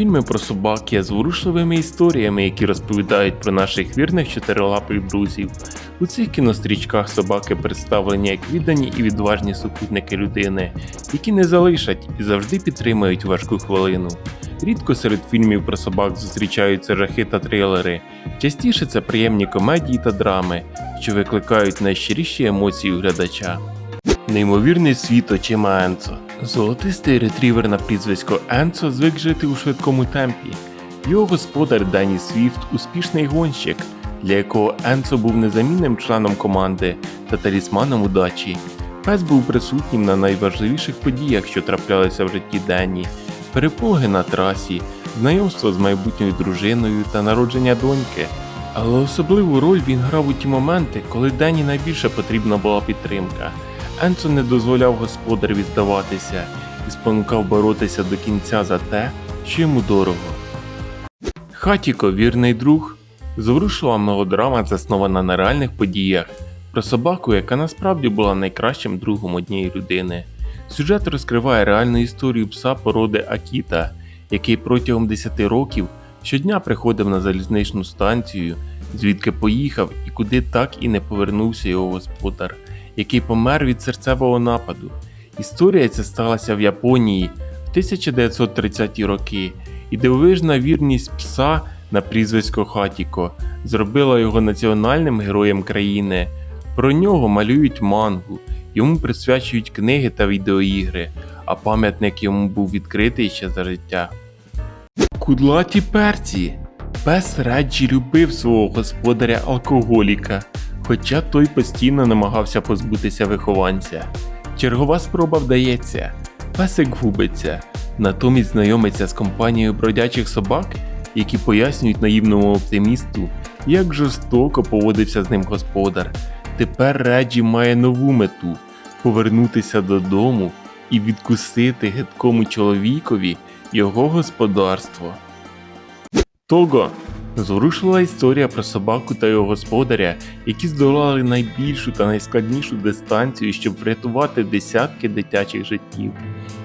Мультфільми про собак є зворушливими історіями, які розповідають про наших вірних чотирилапих друзів. У цих кінострічках собаки представлені як віддані і відважні супутники людини, які не залишать і завжди підтримують важку хвилину. Рідко серед фільмів про собак зустрічаються жахи та трилери. Частіше це приємні комедії та драми, що викликають найщиріші емоції у глядача. Неймовірний світ очима Енцо. Золотистий ретрівер на прізвисько Енцо звик жити у швидкому темпі. Його господар Дані Свіфт успішний гонщик, для якого Енцо був незамінним членом команди та талісманом удачі. Пес був присутнім на найважливіших подіях, що траплялися в житті Денні, перепоги на трасі, знайомство з майбутньою дружиною та народження доньки. Але особливу роль він грав у ті моменти, коли Денні найбільше потрібна була підтримка. Енцо не дозволяв господареві здаватися і спонукав боротися до кінця за те, що йому дорого. Хатіко, вірний друг, зворушлива мелодрама, заснована на реальних подіях, про собаку, яка насправді була найкращим другом однієї людини. Сюжет розкриває реальну історію пса породи Акіта, який протягом 10 років щодня приходив на залізничну станцію, звідки поїхав і куди так і не повернувся його господар, який помер від серцевого нападу. Історія ця сталася в Японії в 1930-ті роки, і дивовижна вірність пса на прізвисько Хатіко зробила його національним героєм країни. Про нього малюють мангу, йому присвячують книги та відеоігри, а пам'ятник йому був відкритий ще за життя. Кудлаті перці. Пес Реджі любив свого господаря алкоголіка, хоча той постійно намагався позбутися вихованця. Чергова спроба вдається, песик губиться, натомість знайомиться з компанією бродячих собак, які пояснюють наївному оптимісту, як жорстоко поводився з ним господар. Тепер Реджі має нову мету повернутися додому і відкусити гидкому чоловікові його господарство. Того зворушила історія про собаку та його господаря, які здолали найбільшу та найскладнішу дистанцію, щоб врятувати десятки дитячих життів.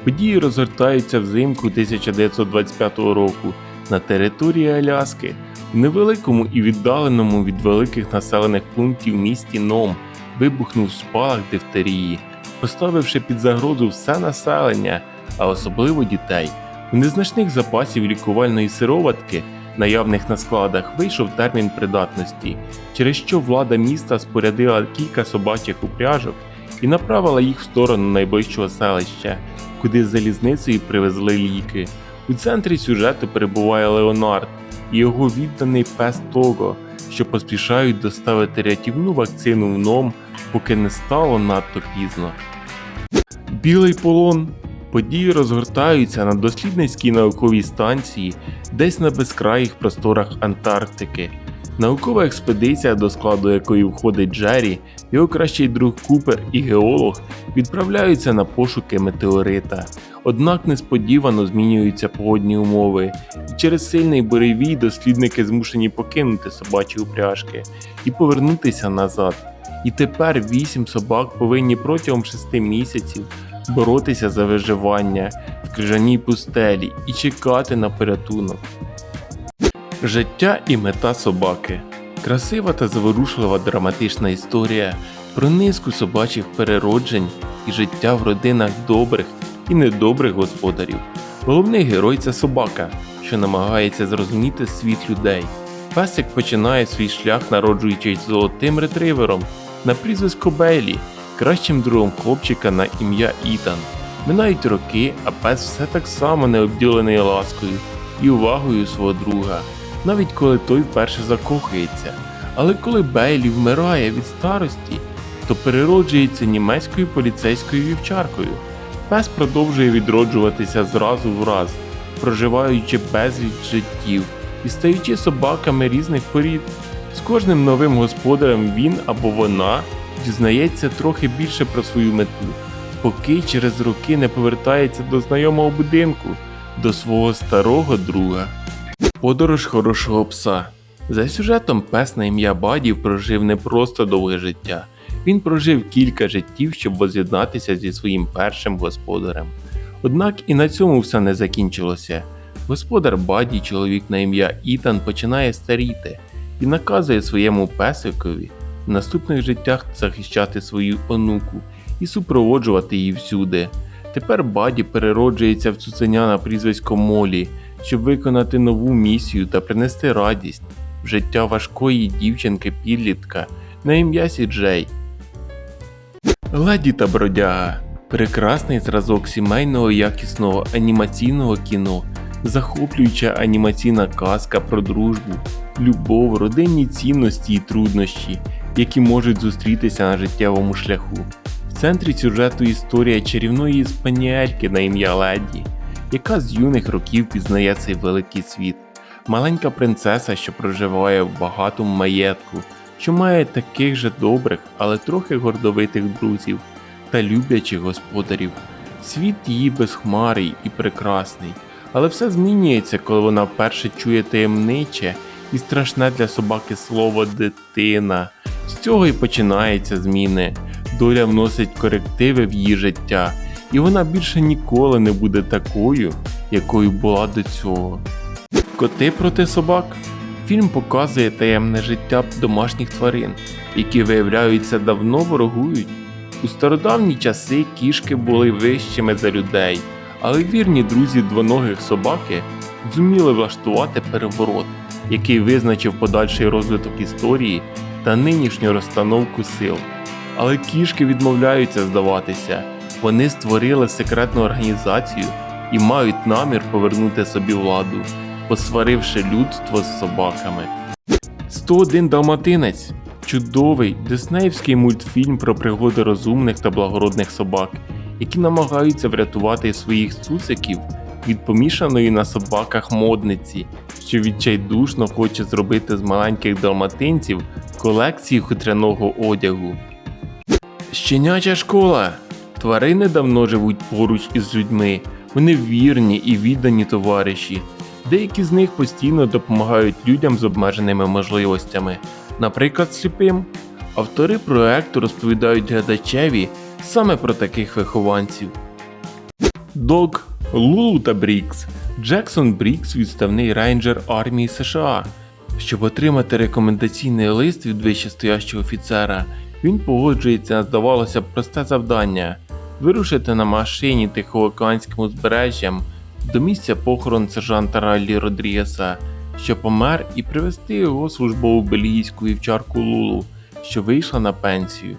Події розгортаються взимку 1925 року на території Аляски, в невеликому і віддаленому від великих населених пунктів місті Ном вибухнув спалах дифтерії, поставивши під загрозу все населення, а особливо дітей. У незначних запасів лікувальної сироватки, наявних на складах, вийшов термін придатності, через що влада міста спорядила кілька собачих упряжок і направила їх в сторону найближчого селища, куди з залізницею привезли ліки. У центрі сюжету перебуває Леонард і його відданий пес Того, що поспішають доставити рятівну вакцину в ном, поки не стало надто пізно. Білий полон. Події розгортаються на дослідницькій науковій станції, десь на безкраїх просторах Антарктики. Наукова експедиція, до складу якої входить Джері, його кращий друг Купер і геолог відправляються на пошуки метеорита. Однак несподівано змінюються погодні умови, і через сильний буревій дослідники змушені покинути собачі упряжки і повернутися назад. І тепер вісім собак повинні протягом шести місяців боротися за виживання в крижаній пустелі і чекати на порятунок. Життя і мета собаки красива та заворушлива драматична історія про низку собачих перероджень і життя в родинах добрих і недобрих господарів. Головний герой це собака, що намагається зрозуміти світ людей. Песик починає свій шлях, народжуючись золотим ретривером на прізвисько Бейлі, кращим другом хлопчика на ім'я Ітан. Минають роки, а пес все так само не обділений ласкою і увагою свого друга, навіть коли той вперше закохується. Але коли Бейлі вмирає від старості, то перероджується німецькою поліцейською вівчаркою. Пес продовжує відроджуватися з разу в раз, проживаючи безліч життів і стаючи собаками різних порід. З кожним новим господарем він або вона дізнається трохи більше про свою мету, поки через роки не повертається до знайомого будинку, до свого старого друга. Подорож хорошого пса. За сюжетом пес на ім'я Бадів прожив не просто довге життя. Він прожив кілька життів, щоб воз'єднатися зі своїм першим господарем. Однак і на цьому все не закінчилося. Господар Баді, чоловік на ім'я Ітан, починає старіти і наказує своєму песикові в наступних життях захищати свою онуку і супроводжувати її всюди. Тепер Баді перероджується в цуценя на прізвисько Молі, щоб виконати нову місію та принести радість в життя важкої дівчинки-підлітка на ім'я Сіджей. Леді та бродяга прекрасний зразок сімейного якісного анімаційного кіно, захоплююча анімаційна казка про дружбу, любов, родинні цінності і труднощі, які можуть зустрітися на життєвому шляху. В центрі сюжету історія чарівної спаніельки на ім'я Леді, яка з юних років пізнає цей великий світ. Маленька принцеса, що проживає в багатому маєтку, що має таких же добрих, але трохи гордовитих друзів та люблячих господарів. Світ її безхмарий і прекрасний, але все змінюється, коли вона вперше чує таємниче і страшне для собаки слово дитина. З цього і починаються зміни. Доля вносить корективи в її життя, і вона більше ніколи не буде такою, якою була до цього. Коти проти собак. Фільм показує таємне життя домашніх тварин, які виявляються давно ворогують. У стародавні часи кішки були вищими за людей, але вірні друзі двоногих собаки зуміли влаштувати переворот, який визначив подальший розвиток історії та нинішню розстановку сил. Але кішки відмовляються здаватися. Вони створили секретну організацію і мають намір повернути собі владу, посваривши людство з собаками. 101 Далматинець чудовий диснеївський мультфільм про пригоди розумних та благородних собак, які намагаються врятувати своїх цуциків від помішаної на собаках модниці, що відчайдушно хоче зробити з маленьких далматинців колекцію хутряного одягу. Щеняча школа. Тварини давно живуть поруч із людьми. Вони вірні і віддані товариші. Деякі з них постійно допомагають людям з обмеженими можливостями, наприклад, сліпим. Автори проекту розповідають глядачеві саме про таких вихованців. Дог, Лулу та Брікс. Джексон Брікс відставний рейнджер армії США. Щоб отримати рекомендаційний лист від вищестоящого офіцера, він погоджується на здавалося б просте завдання вирушити на машині Тихоокеанським узбережжям до місця похорон сержанта Раллі Родрігеса, що помер, і привезти його службову бельгійську вівчарку Лулу, що вийшла на пенсію.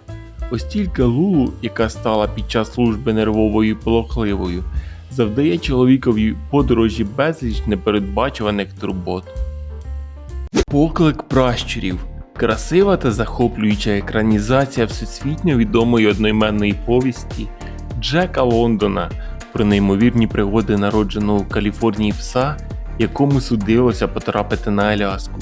Ось тільки Лулу, яка стала під час служби нервовою і полохливою, завдає чоловікові подорожі безліч непередбачуваних турбот. Поклик пращурів. Красива та захоплююча екранізація всесвітньо відомої одноіменної повісті Джека Лондона про неймовірні пригоди народженого в Каліфорнії пса, якому судилося потрапити на Аляску.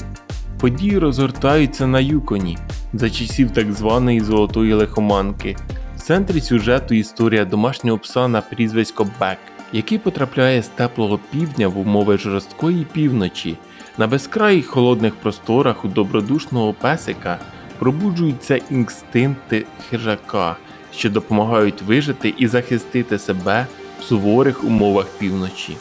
Події розгортаються на Юконі за часів так званої золотої лихоманки. В центрі сюжету історія домашнього пса на прізвисько Бек, який потрапляє з теплого півдня в умови жорсткої півночі. На безкраїх холодних просторах у добродушного песика пробуджуються інстинкти хижака, що допомагають вижити і захистити себе в суворих умовах півночі.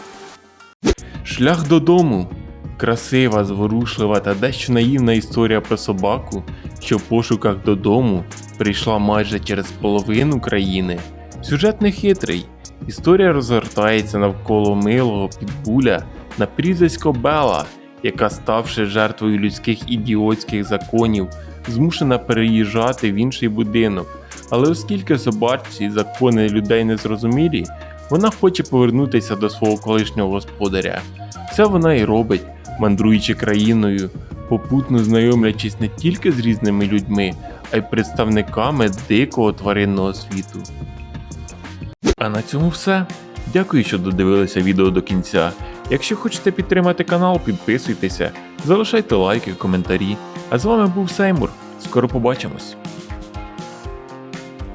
Шлях додому красива, зворушлива та дещо наївна історія про собаку, що в пошуках додому прийшла майже через половину країни. Сюжет не хитрий. Історія розгортається навколо милого підбуля на прізвисько Бела, яка, ставши жертвою людських ідіотських законів, змушена переїжджати в інший будинок. Але оскільки собачці закони людей не зрозумілі, вона хоче повернутися до свого колишнього господаря. Це вона і робить, мандруючи країною, попутно знайомлячись не тільки з різними людьми, а й представниками дикого тваринного світу. А на цьому все. Дякую, що додивилися відео до кінця. Якщо хочете підтримати канал, підписуйтеся, залишайте лайки, коментарі. А з вами був Сеймур. Скоро побачимось.